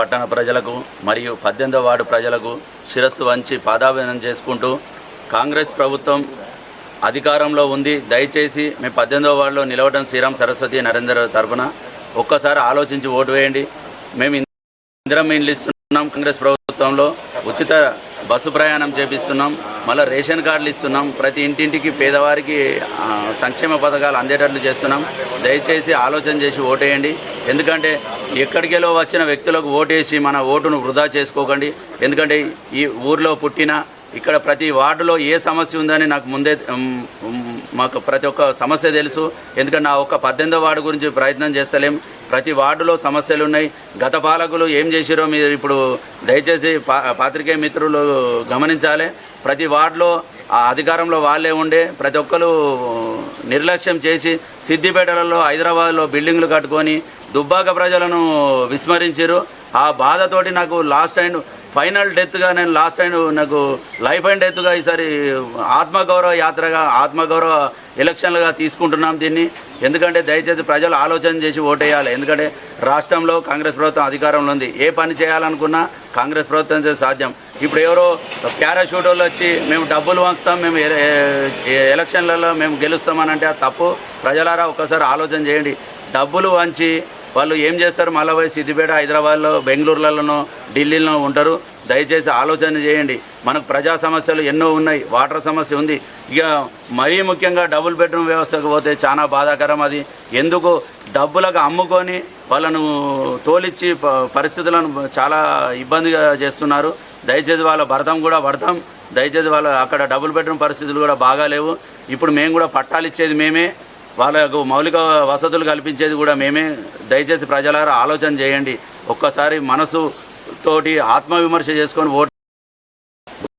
పట్టణ ప్రజలకు మరియు పద్దెనిమిదవ వార్డు ప్రజలకు శిరస్సు వంచి పాదాభినం చేసుకుంటూ కాంగ్రెస్ ప్రభుత్వం అధికారంలో ఉంది. దయచేసి మేము పద్దెనిమిదో వార్డులో నిలవడం శ్రీరామ్ సరస్వతి నరేంద్ర తరఫున ఒక్కసారి ఆలోచించి ఓటు వేయండి. మేము ఇందిరం ఇండ్లు ఇస్తున్నాం కాంగ్రెస్ ప్రభుత్వంలో. ఉచిత బస్సు ప్రయాణం చేపిస్తున్నాం. మళ్ళీ రేషన్ కార్డులు ఇస్తున్నాం. ప్రతి ఇంటింటికి పేదవారికి సంక్షేమ పథకాలు అందేటట్లు చేస్తున్నాం. దయచేసి ఆలోచన చేసి ఓటేయండి. ఎందుకంటే ఎక్కడికెలో వచ్చిన వ్యక్తులకు ఓటేసి మన ఓటును వృధా చేసుకోకండి. ఎందుకంటే ఈ ఊర్లో పుట్టిన ఇక్కడ ప్రతి వార్డులో ఏ సమస్య ఉందని నాకు ముందే మాకు ప్రతి ఒక్క సమస్య తెలుసు. ఎందుకంటే నా ఒక్క పద్దెనిమిదో వార్డు గురించి ప్రయత్నం చేస్తలేం. ప్రతి వార్డులో సమస్యలు ఉన్నాయి. గత పాలకులు ఏం చేసిరో మీరు ఇప్పుడు దయచేసి పా పాత్రికేయ మిత్రులు గమనించాలి. ప్రతి వార్డులో ఆ అధికారంలో వాళ్ళే ఉండే ప్రతి ఒక్కరు నిర్లక్ష్యం చేసి సిద్దిపేటలలో హైదరాబాద్లో బిల్డింగ్లు కట్టుకొని దుబ్బాక ప్రజలను విస్మరించారు ఆ బాధతోటి నాకు లాస్ట్ అండ్ ఫైనల్ డెత్గా నేను లాస్ట్ టైం నాకు లైఫ్ అండ్ డెత్గా ఈసారి ఆత్మగౌరవ యాత్రగా ఆత్మగౌరవ ఎలక్షన్లుగా తీసుకుంటున్నాం దీన్ని. ఎందుకంటే దయచేసి ప్రజలు ఆలోచన చేసి ఓటేయాలి. ఎందుకంటే రాష్ట్రంలో కాంగ్రెస్ ప్రభుత్వం అధికారంలో ఉంది. ఏ పని చేయాలనుకున్నా కాంగ్రెస్ ప్రభుత్వం సాధ్యం. ఇప్పుడు ఎవరో పారాషూట్ వాళ్ళు వచ్చి మేము డబ్బులు వంచుతాం మేము ఎలక్షన్లలో మేము గెలుస్తామని అంటే అది తప్పు. ప్రజలారా ఒక్కసారి ఆలోచన చేయండి. డబ్బులు వంచి వాళ్ళు ఏం చేస్తారు? మళ్ళీ పోయి సిద్దిపేట హైదరాబాద్లో బెంగళూరులలోనో ఢిల్లీలో ఉంటారు. దయచేసి ఆలోచన చేయండి. మనకు ప్రజా సమస్యలు ఎన్నో ఉన్నాయి. వాటర్ సమస్య ఉంది. ఇక మరీ ముఖ్యంగా డబుల్ బెడ్రూమ్ వ్యవస్థకు పోతే చాలా బాధాకరం అది. ఎందుకు? డబ్బులకు అమ్ముకొని వాళ్ళను తోలిచ్చి పరిస్థితులను చాలా ఇబ్బందిగా చేస్తున్నారు. దయచేసి వాళ్ళ భర్తం కూడా భర్తం. దయచేసి వాళ్ళ అక్కడ డబుల్ బెడ్రూమ్ పరిస్థితులు కూడా బాగాలేవు. ఇప్పుడు మేము కూడా పట్టాలు ఇచ్చేది మేమే. వాళ్ళకు మౌలిక వసతులు కల్పించేది కూడా మేమే. దయచేసి ప్రజలారా ఆలోచన చేయండి. ఒక్కసారి మనసు తోటి ఆత్మవిమర్శ చేసుకొని ఓటు